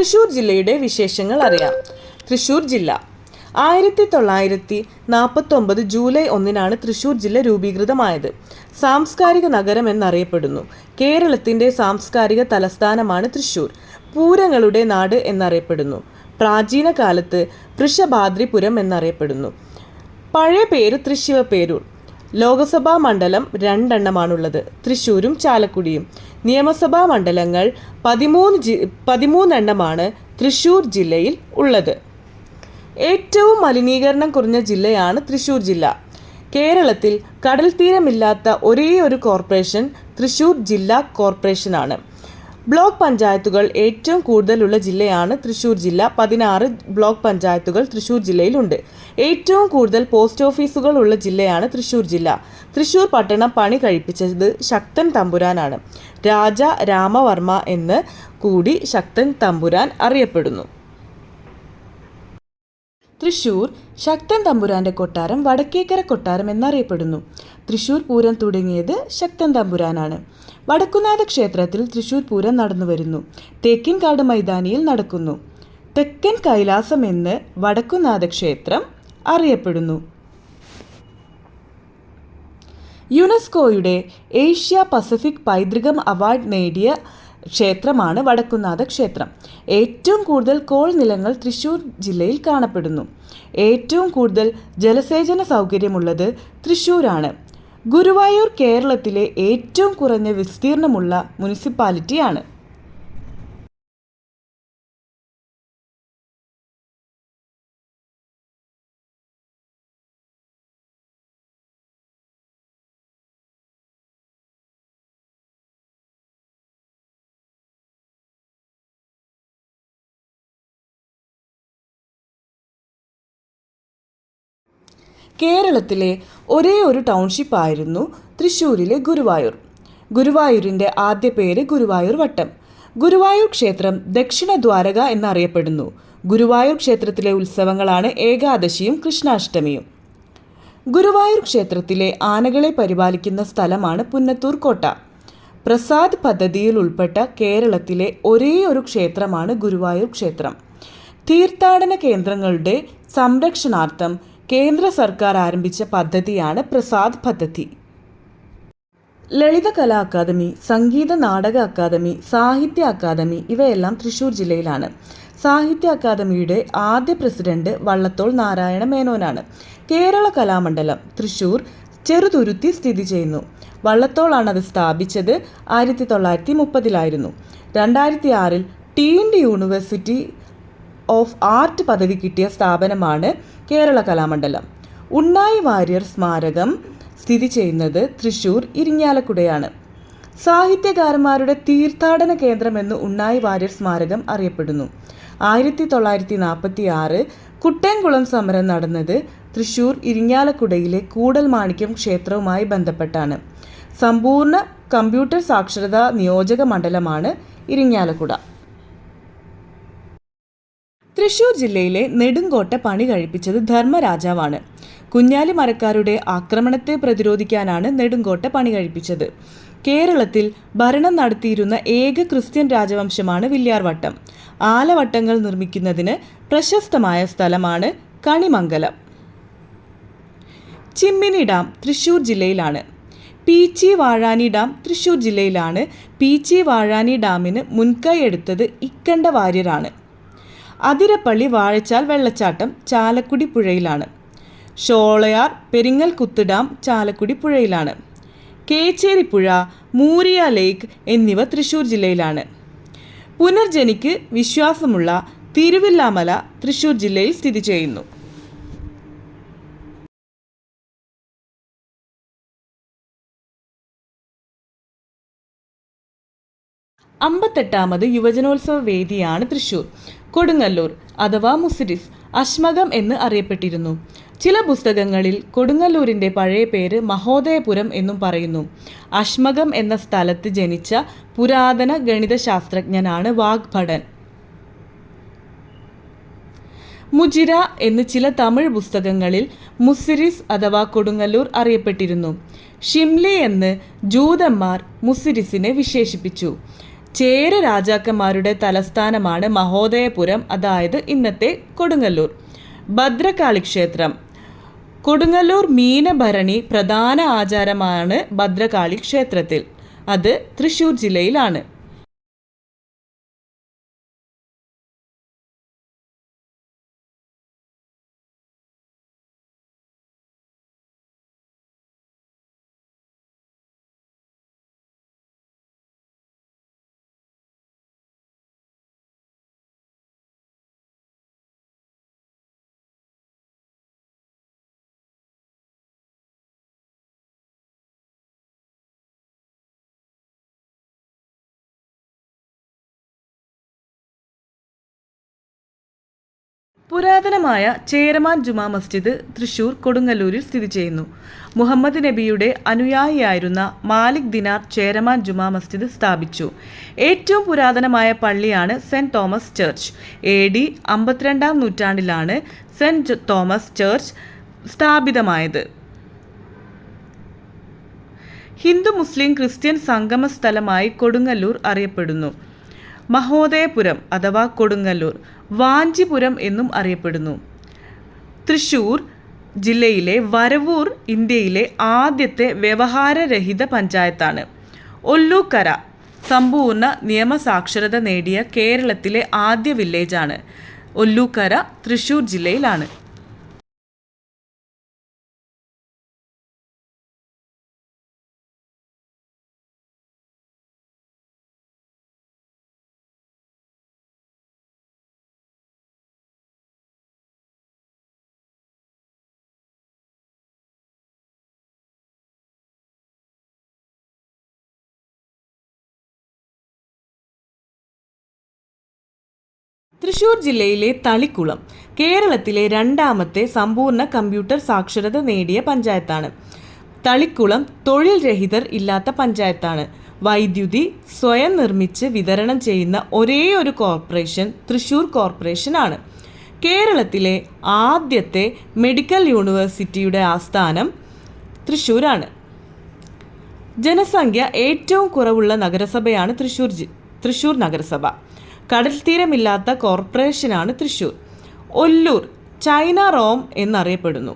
തൃശൂർ ജില്ലയുടെ വിശേഷങ്ങൾ അറിയാം. തൃശൂർ ജില്ല. ആയിരത്തി തൊള്ളായിരത്തി നാൽപ്പത്തൊമ്പത് ജൂലൈ ഒന്നിനാണ് തൃശൂർ ജില്ല രൂപീകൃതമായത്. സാംസ്കാരിക നഗരം എന്നറിയപ്പെടുന്നു. കേരളത്തിന്റെ സാംസ്കാരിക തലസ്ഥാനമാണ് തൃശൂർ. പൂരങ്ങളുടെ നാട് എന്നറിയപ്പെടുന്നു. പ്രാചീന കാലത്ത് വൃഷഭാദ്രിപുരം എന്നറിയപ്പെടുന്നു. പഴയ പേര് തൃശ്ശിവപേരൂർ ലോകസഭാ മണ്ഡലം രണ്ടെണ്ണമാണുള്ളത്. തൃശ്ശൂരും ചാലക്കുടിയും. നിയമസഭാ മണ്ഡലങ്ങൾ പതിമൂന്ന് ജി പതിമൂന്നെണ്ണമാണ് തൃശ്ശൂർ ജില്ലയിൽ ഉള്ളത്. ഏറ്റവും മലിനീകരണം കുറഞ്ഞ ജില്ലയാണ് തൃശ്ശൂർ ജില്ല. കേരളത്തിൽ കടൽ തീരമില്ലാത്ത ഒരേ ഒരു കോർപ്പറേഷൻ തൃശ്ശൂർ ജില്ലാ കോർപ്പറേഷനാണ്. ബ്ലോക്ക് പഞ്ചായത്തുകൾ ഏറ്റവും കൂടുതലുള്ള ജില്ലയാണ് തൃശ്ശൂർ ജില്ല. പതിനാറ് ബ്ലോക്ക് പഞ്ചായത്തുകൾ തൃശ്ശൂർ ജില്ലയിലുണ്ട്. ഏറ്റവും കൂടുതൽ പോസ്റ്റ് ഓഫീസുകൾ ഉള്ള ജില്ലയാണ് തൃശ്ശൂർ ജില്ല. തൃശ്ശൂർ പട്ടണം പണി കഴിപ്പിച്ചത് ശക്തൻ തമ്പുരാനാണ്. രാജ രാമവർമ്മ എന്ന് കൂടി ശക്തൻ തമ്പുരാൻ അറിയപ്പെടുന്നു. തൃശൂർ ശക്തൻ തമ്പുരാന്റെ കൊട്ടാരം വടക്കേക്കര കൊട്ടാരം എന്നറിയപ്പെടുന്നു. തൃശൂർ പൂരം തുടങ്ങിയത് ശക്തൻ തമ്പുരാനാണ്. വടക്കുനാഥ ക്ഷേത്രത്തിൽ തൃശൂർ പൂരം നടന്നു വരുന്നു. തേക്കിൻകാട് മൈതാനിയിൽ നടക്കുന്നു. തെക്കൻ കൈലാസം എന്ന് വടക്കുനാഥ ക്ഷേത്രം അറിയപ്പെടുന്നു. യുനെസ്കോയുടെ ഏഷ്യ പസഫിക് പൈതൃകം അവാർഡ് നേടിയ ക്ഷേത്രമാണ് വടക്കുന്നാഥ ക്ഷേത്രം. ഏറ്റവും കൂടുതൽ കോൾ നിലങ്ങൾ തൃശ്ശൂർ ജില്ലയിൽ കാണപ്പെടുന്നു. ഏറ്റവും കൂടുതൽ ജലസേചന സൗകര്യമുള്ളത് തൃശ്ശൂരാണ് ഗുരുവായൂർ കേരളത്തിലെ ഏറ്റവും കുറഞ്ഞ വിസ്തീർണമുള്ള മുനിസിപ്പാലിറ്റിയാണ്. കേരളത്തിലെ ഒരേ ഒരു ടൗൺഷിപ്പ് ആയിരുന്നു തൃശ്ശൂരിലെ ഗുരുവായൂർ. ഗുരുവായൂരിന്റെ ആദ്യ പേര് ഗുരുവായൂർ വട്ടം. ഗുരുവായൂർ ക്ഷേത്രം ദക്ഷിണ ദ്വാരക എന്നറിയപ്പെടുന്നു. ഗുരുവായൂർ ക്ഷേത്രത്തിലെ ഉത്സവങ്ങളാണ് ഏകാദശിയും കൃഷ്ണാഷ്ടമിയും. ഗുരുവായൂർ ക്ഷേത്രത്തിലെ ആനകളെ പരിപാലിക്കുന്ന സ്ഥലമാണ് പുന്നത്തൂർ കോട്ട. പ്രസാദ് പദ്ധതിയിൽ ഉൾപ്പെട്ട കേരളത്തിലെ ഒരേ ഒരു ക്ഷേത്രമാണ് ഗുരുവായൂർ ക്ഷേത്രം. തീർത്ഥാടന കേന്ദ്രങ്ങളുടെ സംരക്ഷണാർത്ഥം കേന്ദ്ര സർക്കാർ ആരംഭിച്ച പദ്ധതിയാണ് പ്രസാദ് പദ്ധതി. ലളിത കലാ അക്കാദമി സംഗീത നാടക അക്കാദമി സാഹിത്യ അക്കാദമി ഇവയെല്ലാം തൃശൂർ ജില്ലയിലാണ്. സാഹിത്യ അക്കാദമിയുടെ ആദ്യ പ്രസിഡന്റ് വള്ളത്തോൾ നാരായണ മേനോനാണ്. കേരള കലാമണ്ഡലം തൃശൂർ ചെറുതുരുത്തി സ്ഥിതി ചെയ്യുന്നു. വള്ളത്തോളാണ് അത് സ്ഥാപിച്ചത് ആയിരത്തി തൊള്ളായിരത്തി മുപ്പതിലായിരുന്നു. രണ്ടായിരത്തി ആറിൽ ടീൻഡ് യൂണിവേഴ്സിറ്റി ഓഫ് ആർട്ട് പദവി കിട്ടിയ സ്ഥാപനമാണ് കേരള കലാമണ്ഡലം. ഉണ്ണായി വാര്യർ സ്മാരകം സ്ഥിതി ചെയ്യുന്നത് തൃശൂർ ഇരിങ്ങാലക്കുടയാണ്. സാഹിത്യകാരന്മാരുടെ തീർത്ഥാടന കേന്ദ്രമെന്ന് ഉണ്ണായി വാര്യർ സ്മാരകം അറിയപ്പെടുന്നു. ആയിരത്തി തൊള്ളായിരത്തി നാൽപ്പത്തി ആറ് കുട്ടൻകുളം സമരം നടന്നത് തൃശൂർ ഇരിങ്ങാലക്കുടയിലെ കൂടൽ മാണിക്യം ക്ഷേത്രവുമായി ബന്ധപ്പെട്ടാണ്. സമ്പൂർണ കമ്പ്യൂട്ടർ സാക്ഷരതാ നിയോജക മണ്ഡലമാണ് ഇരിങ്ങാലക്കുട. തൃശൂർ ജില്ലയിലെ നെടുങ്കോട്ട പണി കഴിപ്പിച്ചത് ധർമ്മരാജാവാണ്. കുഞ്ഞാലി മരക്കാരുടെ ആക്രമണത്തെ പ്രതിരോധിക്കാനാണ് നെടുങ്കോട്ട പണി കഴിപ്പിച്ചത്. കേരളത്തിൽ ഭരണം നടത്തിയിരുന്ന ഏക ക്രിസ്ത്യൻ രാജവംശമാണ് വില്യാർവട്ടം. ആലവട്ടങ്ങൾ നിർമ്മിക്കുന്നതിന് പ്രശസ്തമായ സ്ഥലമാണ് കണിമംഗലം. ചിമ്മിനി ഡാം തൃശൂർ ജില്ലയിലാണ്. പീച്ചി വാഴാനി ഡാം തൃശൂർ ജില്ലയിലാണ്. പീച്ചി വാഴാനി ഡാമിന് മുൻകൈ എടുത്തത് ഇക്കണ്ട വാര്യരാണ്. അതിരപ്പള്ളി വാഴച്ചാൽ വെള്ളച്ചാട്ടം ചാലക്കുടി പുഴയിലാണ്. ഷോളയാർ പെരിങ്ങൽ ഡാം ചാലക്കുടി പുഴയിലാണ്. കേച്ചേരിപ്പുഴ മൂരിയ ലേക്ക് എന്നിവ തൃശൂർ ജില്ലയിലാണ്. പുനർജനിക്ക് വിശ്വാസമുള്ള തിരുവില്ലാമല തൃശൂർ ജില്ലയിൽ സ്ഥിതി ചെയ്യുന്നു. അമ്പത്തെട്ടാമത് യുവജനോത്സവ വേദിയാണ് തൃശൂർ. കൊടുങ്ങല്ലൂർ അഥവാ മുസിരിസ് അശ്മകം എന്ന് അറിയപ്പെട്ടിരുന്നു. ചില പുസ്തകങ്ങളിൽ കൊടുങ്ങല്ലൂരിന്റെ പഴയ പേര് മഹോദയപുരം എന്നും പറയുന്നു. അശ്മകം എന്ന സ്ഥലത്ത് ജനിച്ച പുരാതന ഗണിതശാസ്ത്രജ്ഞനാണ് വാഗ്ഭടൻ. മുജിര എന്ന് ചില തമിഴ് പുസ്തകങ്ങളിൽ മുസിരിസ് അഥവാ കൊടുങ്ങല്ലൂർ അറിയപ്പെട്ടിരുന്നു. ഷിംലി എന്ന് ജൂതന്മാർ മുസിരിസിനെ വിശേഷിപ്പിച്ചു. ചേര രാജാക്കന്മാരുടെ തലസ്ഥാനമാണ് മഹോദയപുരം അതായത് ഇന്നത്തെ കൊടുങ്ങല്ലൂർ. ഭദ്രകാളി ക്ഷേത്രം കൊടുങ്ങല്ലൂർ മീനഭരണി പ്രധാന ആചാരമാണ് ഭദ്രകാളി ക്ഷേത്രത്തിൽ അത് തൃശ്ശൂർ ജില്ലയിലാണ്. പുരാതനമായ ചേരമാൻ ജുമാ മസ്ജിദ് തൃശൂർ കൊടുങ്ങല്ലൂരിൽ സ്ഥിതി ചെയ്യുന്നു. മുഹമ്മദ് നബിയുടെ അനുയായിയായിരുന്ന മാലിക് ദിനാർ ചേരമാൻ ജുമാ മസ്ജിദ് സ്ഥാപിച്ചു. ഏറ്റവും പുരാതനമായ പള്ളിയാണ് saint Thomas church. A D അമ്പത്തിരണ്ടാം നൂറ്റാണ്ടിലാണ് സെന്റ് തോമസ് ചർച്ച് സ്ഥാപിതമായത്. ഹിന്ദു മുസ്ലിം ക്രിസ്ത്യൻ സംഗമ സ്ഥലമായി കൊടുങ്ങല്ലൂർ അറിയപ്പെടുന്നു. മഹോദയപുരം അഥവാ കൊടുങ്ങല്ലൂർ വാഞ്ചിപുരം എന്നും അറിയപ്പെടുന്നു. തൃശൂർ ജില്ലയിലെ വരവൂർ ഇന്ത്യയിലെ ആദ്യത്തെ വ്യവഹാരരഹിത പഞ്ചായത്താണ്. ഒല്ലൂക്കര സമ്പൂർണ നിയമസാക്ഷരത നേടിയ കേരളത്തിലെ ആദ്യ വില്ലേജാണ്. ഒല്ലൂക്കര തൃശൂർ ജില്ലയിലാണ്. തൃശൂർ ജില്ലയിലെ തളിക്കുളം കേരളത്തിലെ രണ്ടാമത്തെ സമ്പൂർണ കമ്പ്യൂട്ടർ സാക്ഷരത നേടിയ പഞ്ചായത്താണ്. തളിക്കുളം തൊഴിൽ രഹിതർ ഇല്ലാത്ത പഞ്ചായത്താണ്. വൈദ്യുതി സ്വയം നിർമ്മിച്ച് വിതരണം ചെയ്യുന്ന ഒരേ ഒരു കോർപ്പറേഷൻ തൃശൂർ കോർപ്പറേഷനാണ് കേരളത്തിലെ ആദ്യത്തെ മെഡിക്കൽ യൂണിവേഴ്സിറ്റിയുടെ ആസ്ഥാനം തൃശ്ശൂരാണ് ജനസംഖ്യ ഏറ്റവും കുറവുള്ള നഗരസഭയാണ് തൃശ്ശൂർ തൃശ്ശൂർ നഗരസഭ. കടൽ തീരമില്ലാത്ത കോർപ്പറേഷനാണ് തൃശൂർ. ഒല്ലൂർ ചൈന റോം എന്നറിയപ്പെടുന്നു.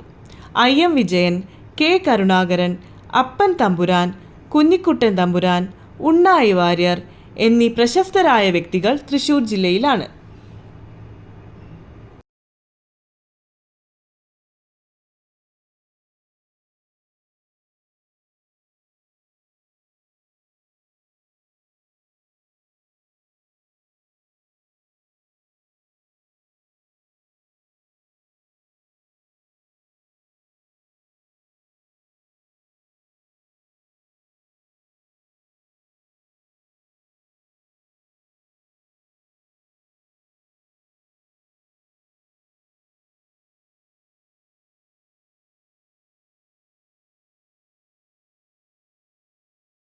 I M Vijayan K Karunakaran Appan Thampuran Kunjikuttan തമ്പുരാൻ ഉണ്ണായി വാര്യർ എന്നീ പ്രശസ്തരായ വ്യക്തികൾ തൃശ്ശൂർ ജില്ലയിലാണ്.